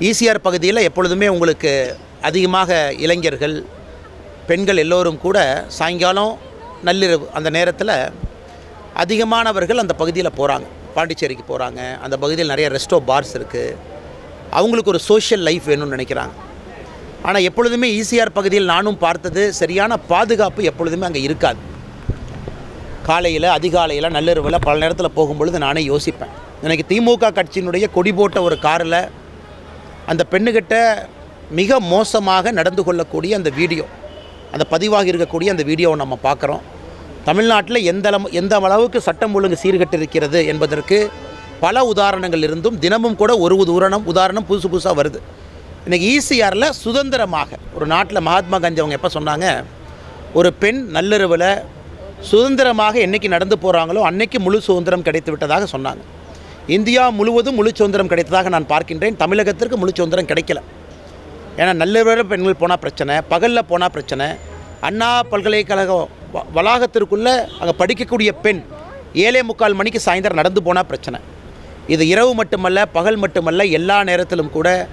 ECR பகுதியில் எப்பொழுதுமே உங்களுக்கு அதிகமாக இளைஞர்கள் பெண்கள் எல்லோரும் கூட சாயங்காலம் நள்ளிரவு அந்த நேரத்தில் அதிகமானவர்கள் அந்த பகுதியில் போகிறாங்க. பாண்டிச்சேரிக்கு போகிறாங்க. அந்த பகுதியில் நிறைய ரெஸ்டோ பார்ஸ் இருக்குது அவங்களுக்கு ஒரு சோஷியல் லைஃப் வேணும்னு நினைக்கிறாங்க. ஆனால் எப்பொழுதுமே ஈசிஆர் பகுதியில் நானும் பார்த்தது சரியான பாதுகாப்பு எப்பொழுதுமே அங்கே இருக்காது. காலையில் அதிகாலையில் நள்ளிரவில் பல நேரத்தில் போகும்பொழுது நானே யோசிப்பேன். எனக்கு திமுக கட்சியினுடைய கொடி போட்ட ஒரு காரில் அந்த பெண்ணுக்கிட்ட மிக மோசமாக நடந்து கொள்ளக்கூடிய அந்த வீடியோ அந்த பதிவாகி இருக்கக்கூடிய அந்த வீடியோவை நம்ம பார்க்குறோம். தமிழ்நாட்டில் எந்த எந்த அளவுக்கு சட்டம் ஒழுங்கு சீர்கட்டிருக்கிறது என்பதற்கு பல உதாரணங்கள் இருந்தும் தினமும் கூட ஒரு உதாரணம் உதாரணம் புதுசு புதுசாக வருது. இன்றைக்கி ஈசிஆரில் சுதந்திரமாக ஒரு நாட்டில் மகாத்மா காந்தி அவங்க எப்போ சொன்னாங்க ஒரு பெண் நள்ளிரவில் சுதந்திரமாக என்னைக்கு நடந்து போகிறாங்களோ அன்னைக்கு முழு சுதந்திரம் கிடைத்து விட்டதாக சொன்னாங்க. இந்தியா முழுவதும் முழு சுதந்திரம் கிடைத்ததாக நான் பார்க்கின்றேன். தமிழகத்திற்கு முழு சுதந்திரம் கிடைக்கல. ஏன்னா நல்ல பெண்கள் போனால் பிரச்சனை பகலில் போனால் பிரச்சனை. அண்ணா பல்கலைக்கழகம் வ- வளாகத்திற்குள்ளே அங்கே படிக்கக்கூடிய பெண் ஏழே முக்கால் மணிக்கு சாயந்தரம் நடந்து போனால் பிரச்சனை. இது இரவு மட்டுமல்ல பகல் மட்டுமல்ல எல்லா நேரத்திலும் கூட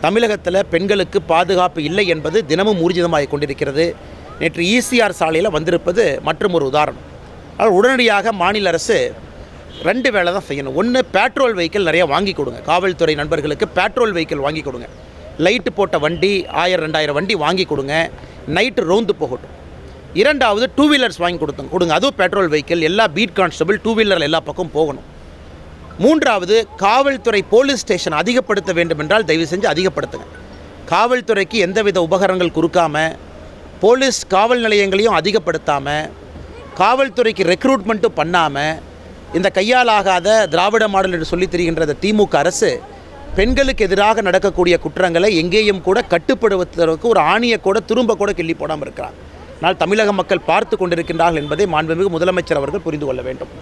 தமிழகத்தில் பெண்களுக்கு பாதுகாப்பு இல்லை என்பது தினமும் ஊர்ஜிதமாகி கொண்டிருக்கிறது. நேற்று ஈசிஆர் சாலையில் வந்திருப்பது மற்றும் ஒரு உதாரணம். ஆனால் உடனடியாக மாநில அரசு ரெண்டு வேலை தான் செய்யணும். ஒன்று பெட்ரோல் வெஹிக்கிள் நிறையா வாங்கி கொடுங்க. காவல்துறை நண்பர்களுக்கு பெட்ரோல் வெஹிக்கிள் வாங்கி கொடுங்க. லைட்டு போட்ட வண்டி ஆயிரம் ரெண்டாயிரம் வண்டி வாங்கி கொடுங்க. நைட்டு ரோந்து போகட்டும். இரண்டாவது டூ வீலர்ஸ் வாங்கி கொடுத்துங்க கொடுங்க. அதுவும் பெட்ரோல் வெஹிக்கிள் எல்லா பீட் கான்ஸ்டபிள் டூ வீலர் எல்லா பக்கம் போகணும். மூன்றாவது காவல்துறை போலீஸ் ஸ்டேஷன் அதிகப்படுத்த வேண்டும் என்றால் தயவு செஞ்சு அதிகப்படுத்துங்க. காவல்துறைக்கு எந்தவித உபகரணங்கள் கொடுக்காம போலீஸ் காவல் நிலையங்களையும் அதிகப்படுத்தாமல் காவல்துறைக்கு ரெக்ரூட்மெண்ட்டும் பண்ணாமல் இந்த கையாலாகாத திராவிட மாடல் என்று சொல்லித் திரிகின்ற இந்த திமுக அரசு பெண்களுக்கு எதிராக நடக்கக்கூடிய குற்றங்களை எங்கேயும் கூட கட்டுப்படுத்துவதற்கு ஒரு ஆணியை கூட திரும்ப கூட கிள்ளி போடாமல் இருக்கிறார் ஆனால் தமிழக மக்கள் பார்த்து கொண்டிருக்கின்றார்கள் என்பதை மாண்புமிகு முதலமைச்சர் அவர்கள் புரிந்து கொள்ள வேண்டும்.